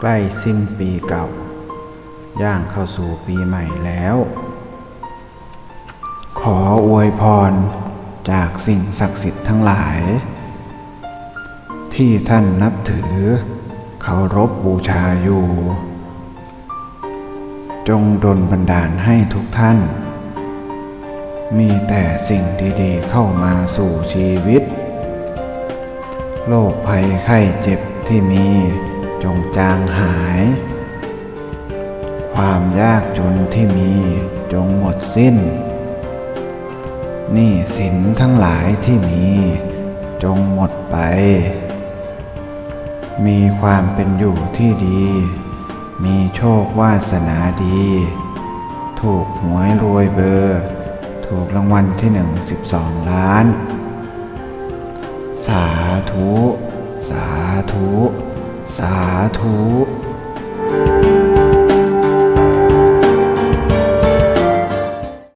ใกล้สิ้นปีเก่า ย่างเข้าสู่ปีใหม่แล้ว ขออวยพรจากสิ่งศักดิ์สิทธิ์ทั้งหลาย ที่ท่านนับถือเคารพบูชาอยู่ จงดลบันดาลให้ทุกท่าน มีแต่สิ่งดีๆเข้ามาสู่ชีวิต โรคภัยไข้เจ็บที่มี จงจางหาย ความยากจนที่มีจงหมดสิ้น นี้สินทั้งหลายที่มี จงหมดไป มีความเป็นอยู่ที่ดี มีโชควาสนาดี ถูกหวยรวยเบอร์ ถูกรางวัลที่หนึ่งสิบสองล้าน สาธุ สาธุ สาธุ